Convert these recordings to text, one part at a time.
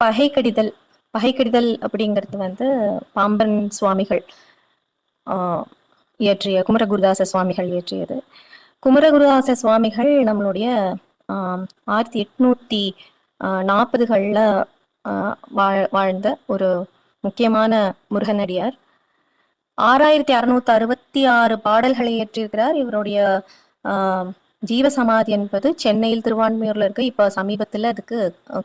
பகை கடிதல் பகை கடிதல் அப்படிங்கிறது வந்து பாம்பன் சுவாமிகள் ஆஹ், இயற்றிய குமரகுருதாச சுவாமிகள் இயற்றியது. குமரகுருதாச சுவாமிகள் நம்மளுடைய ஆஹ், ஆயிரத்தி எட்நூத்தி ஆஹ், ஆஹ், வாழ் வாழ்ந்த ஒரு முக்கியமான முருகனடியார். ஆறாயிரத்தி அறுநூத்தி அறுபத்தி ஆறு பாடல்களை இயற்றியிருக்கிறார். இவருடைய ஆஹ், ஜீவசமாதி என்பது சென்னையில் திருவான்மையூர்ல இருக்கு. இப்ப சமீபத்துல அதுக்கு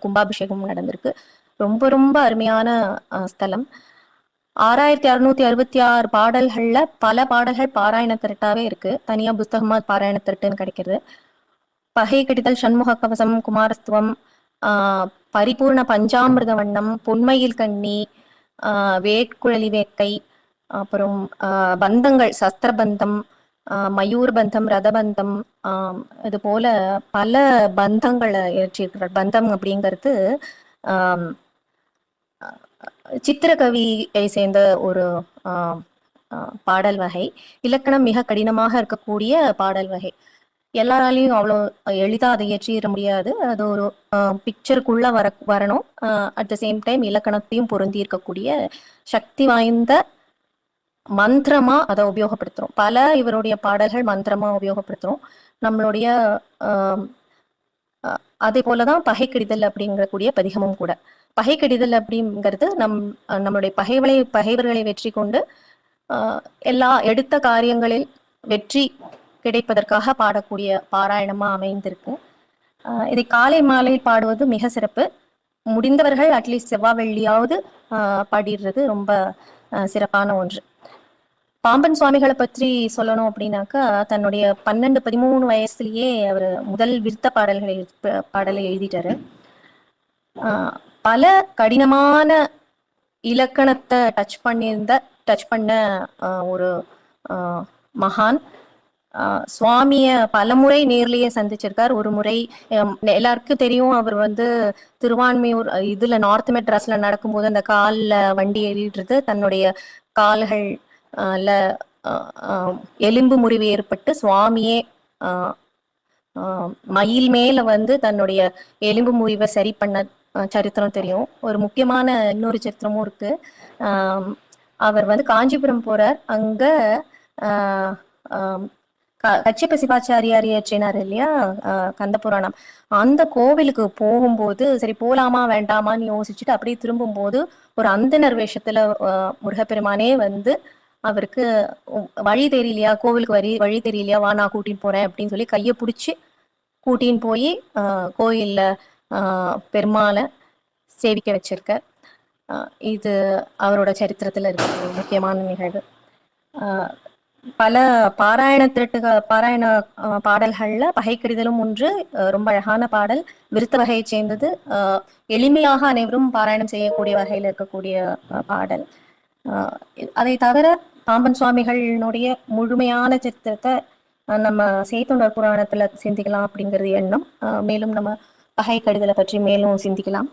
கும்பாபிஷேகம் நடந்திருக்கு. ரொம்ப ரொம்ப அருமையான ஸ்தலம். ஆறாயிரத்தி அறுநூத்தி அறுபத்தி ஆறு பாடல்கள்ல பல பாடல்கள் பாராயண திரட்டாவே இருக்கு. தனியா புஸ்தகமா பாராயண திரட்டுன்னு கிடைக்கிறது. பகை கடிதல் சண்முக கவசம் குமாரஸ்துவம் ஆஹ் பரிபூர்ண பஞ்சாமிர்த வண்ணம் பொன்மையில் கண்ணி ஆஹ் வேட்குழலி வேட்கை அப்புறம் பந்தங்கள் சஸ்திரபந்தம் ஆஹ் மயூர் பந்தம் ரதபந்தம் இது போல பல பந்தங்களை இயற்றியிருக்கிறார் பந்தம் அப்படிங்கிறது சித்திரகவியை சேர்ந்த ஒரு பாடல் வகை. இலக்கணம் மிக கடினமாக இருக்கக்கூடிய பாடல் வகை. எல்லாராலையும் அவ்வளோ எளிதாக அதை இயற்றிட முடியாது. அது ஒரு பிக்சருக்குள்ள வர வரணும். அட் த சேம் டைம் இலக்கணத்தையும் பொருந்தி இருக்கக்கூடிய சக்தி வாய்ந்த மந்திரமா அதை உபயோகப்படுத்துறோம். பல இவருடைய பாடல்கள் மந்திரமா உபயோகப்படுத்துறோம். நம்மளுடைய அதே போலதான் பகை கெடுதல் அப்படிங்கக்கூடிய பதிகமும் கூட. பகை கெடுதல் அப்படிங்கிறது நம் நம்மளுடைய பகைவளை பகைவர்களை வெற்றி கொண்டு எல்லா எடுத்த காரியங்களில் வெற்றி கிடைப்பதற்காக பாடக்கூடிய பாராயணமா அமைந்திருக்கு. இதை காலை மாலை பாடுவது மிக சிறப்பு. முடிந்தவர்கள் அட்லீஸ்ட் செவ்வாய் வெள்ளியாவது பாடிடுறது ரொம்ப சிறப்பான ஒன்று. பாம்பன் சுவாமிகளை பற்றி சொல்லணும் அப்படின்னாக்கா தன்னுடைய பன்னெண்டு பதிமூணு வயசுலயே அவர் முதல் விருத்த பாடல்களை பாடலை எழுதிட்டாரு. பல கடினமான இலக்கணத்தை டச் பண்ணியிருந்த டச் பண்ண ஒரு மகான். சுவாமிய பலமுறை நேர்லயே சந்திச்சிருக்கார். ஒரு முறை எல்லாருக்கும் தெரியும் அவர் வந்து திருவான்மையூர் இதுல நார்த் மெட்ராஸ்ல நடக்கும்போது அந்த கால்ல வண்டி ஏறிடுறது தன்னுடைய கால்கள் எலும்பு முறிவு ஏற்பட்டு சுவாமியே ஆஹ், ஆஹ், மயில் மேல வந்து தன்னுடைய எலும்பு முறிவை சரி பண்ண சரித்திரம் தெரியும். ஒரு முக்கியமான இன்னொரு சரித்திரமும் இருக்கு. ஆஹ், அவர் வந்து காஞ்சிபுரம் போறார். அங்க ஆஹ், ஆஹ், க- கச்சிப்ப சிவாச்சாரியார் இயற்றினார் இல்லையா? கந்த புராணம் அந்த கோவிலுக்கு போகும்போது சரி போலாமா வேண்டாமான்னு யோசிச்சுட்டு அப்படியே திரும்பும்போது ஒரு அந்தனர் வேஷத்துல முருகப்பெருமானே வந்து அவருக்கு வழி தெரியலையா? கோவிலுக்கு வரி வழி தெரியலையா? வா நான் கூட்டின்னு போறேன் அப்படின்னு சொல்லி கையை பிடிச்சி கூட்டின்னு போய் கோயிலில் பெருமாளை சேவிக்க வச்சிருக்கார். இது அவரோட சரித்திரத்தில் இருக்க. ஒரு முக்கியமான நிகழ்வு. பல பாராயண திருட்டுக பாராயண பாடல்களில் பாடல்கள்ல பகைக்கடிதலும் ஒன்று ரொம்ப அழகான பாடல். விருத்த வகையைச் சேர்ந்தது எளிமையாக அனைவரும் பாராயணம் செய்யக்கூடிய வகையில் இருக்கக்கூடிய பாடல். அதை தவிர பாம்பன் சுவாமிகளினுடைய முழுமையான சித்திரத்தை நம்ம சேத்துண்டர் புராணத்துல சிந்திக்கலாம் அப்படிங்கிறது எண்ணம். ஆஹ், மேலும் நம்ம பகை கடிதலை பற்றி மேலும் சிந்திக்கலாம்.